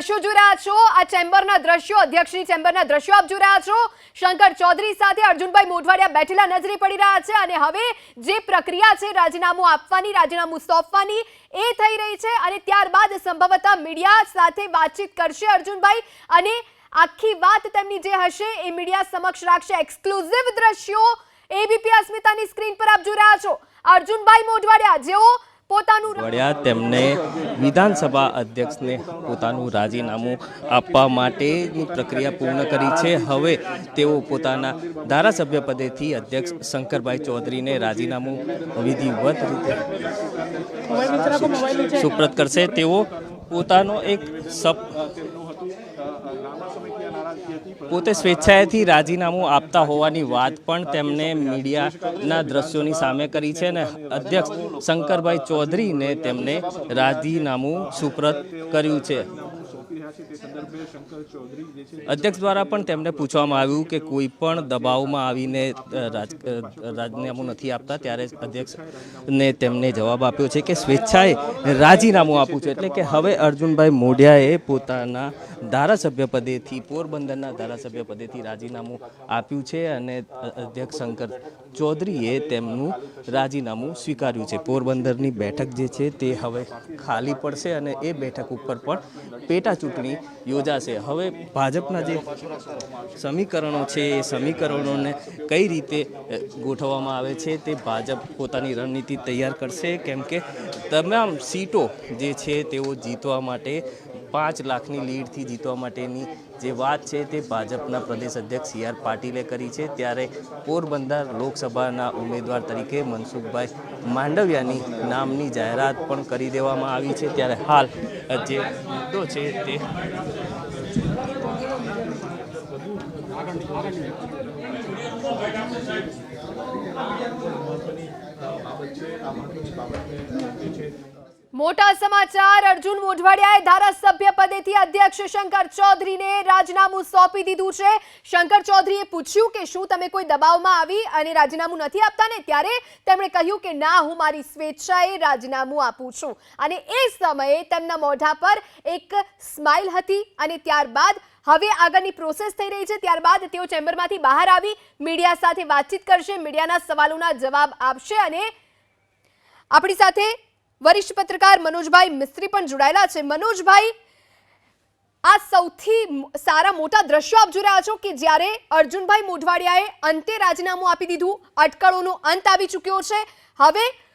દ્રશ્યો જોઈ રહ્યા છો. આ ચેમ્બરના દ્રશ્યો, અધ્યક્ષની ચેમ્બરના દ્રશ્યો આપ જોઈ રહ્યા છો. શંકર ચૌધરી સાથે અર્જુનભાઈ મોઢવાડિયા બેઠેલા નજરે પડી રહ્યા છે અને હવે જે પ્રક્રિયા છે, રાજીનામું આપવાની, રાજીનામું સોંપવાની, એ થઈ રહી છે અને ત્યારબાદ સંભવતઃ મીડિયા સાથે વાતચીત કરશે અર્જુનભાઈ અને આખી વાત તેમની જે હશે એ મીડિયા સમક્ષ રાખશે. એક્સક્લુઝિવ દ્રશ્યો એબીપી અસ્મિતાની સ્ક્રીન પર આપ જોઈ રહ્યા છો. અર્જુનભાઈ મોઢવાડિયા, જેઓ પોતાનું વડ્યા તેમને વિધાનસભા અધ્યક્ષને પોતાનું રાજીનામું આપવા માટેની પ્રક્રિયા પૂર્ણ કરી છે. હવે તેઓ પોતાના ધારાસભ્ય પદેથી અધ્યક્ષ શંકરભાઈ ચૌધરીને રાજીનામું વિધિવત રીતે સુપ્રત કરશે. તેઓ પોતાનો એક સપ પોતે સ્વેચ્છાએથી રાજીનામું આપતા હોવાની વાત પણ તેમણે મીડિયાના દ્રશ્યોની સામે કરી છે અને અધ્યક્ષ શંકરભાઈ ચૌધરીને તેમને રાજીનામું સુપ્રત કર્યું છે. અધ્યક્ષ દ્વારા પણ તેમને પૂછવામાં આવ્યું કે કોઈ પણ દબાવમાં આવીને રાજ રાજીનામું નથી આપતા, ત્યારે અધ્યક્ષને તેમને જવાબ આપ્યો છે કે સ્વેચ્છાએ રાજીનામું આપવું છે. એટલે કે હવે અર્જુનભાઈ મોઢિયાએ પોતાના ધારાસભ્ય પદેથી, પોરબંદરના ધારાસભ્ય પદેથી રાજીનામું આપ્યું છે અને અધ્યક્ષ શંકર ચૌધરીએ તેમનું રાજીનામું સ્વીકાર્યું છે. પોરબંદરની બેઠક જે છે તે હવે ખાલી પડશે અને એ બેઠક ઉપર પણ પેટા ચૂંટણી યોજાશે. હવે ભાજપના જે સમીકરણો છે, એ સમીકરણોને કઈ રીતે ગોઠવવામાં આવે છે તે ભાજપ પોતાની રણનીતિ તૈયાર કરશે? કેમ કે તમામ સીટો જે છે તેઓ જીતવા માટે પાંચ લાખની લીડથી જીતવા માટેની જે વાત છે તે ભાજપના પ્રદેશ અધ્યક્ષ સી આર પાટીલે કરી છે. ત્યારે પોરબંદર લોકસભાના ઉમેદવાર તરીકે મનસુખભાઈ માંડવિયાની નામની જાહેરાત પણ કરી દેવામાં આવી છે. ત્યારે હાલ જે મુદ્દો છે તે મોટા સમાચાર. અર્જુન મોઢવાડિયાએ ધારાસભ્ય પદેથી અધ્યક્ષ શંકર ચૌધરીને રાજીનામું સોંપી દીધું છે. શંકર ચૌધરીએ પૂછ્યું કે શું તમે કોઈ દબાવમાં આવી અને રાજીનામું નથી આપતા ને ત્યારે તેમણે કહ્યું કે ના, હું મારી સ્વેચ્છાએ રાજીનામું આપું છું. અને એ સમયે તેમના મોઢા પર એક સ્માઇલ હતી અને ત્યારબાદ હવે આગળની પ્રોસેસ થઈ રહી છે. ત્યારબાદ તેઓ ચેમ્બરમાંથી બહાર આવી મીડિયા સાથે વાતચીત કરશે, મીડિયાના સવાલોના જવાબ આપશે અને આપણી સાથે વરિષ્ઠ પત્રકાર મનોજભાઈ મિસ્ત્રી પણ જોડાયેલા છે. મનોજભાઈ, આ સૌથી સારા મોટા દ્રશ્યો આપ જોઈ રહ્યા છો કે જ્યારે અર્જુનભાઈ મોઢવાડિયાએ અંતે રાજીનામું આપી દીધું, અટકળોનો અંત આવી ચૂક્યો છે. હવે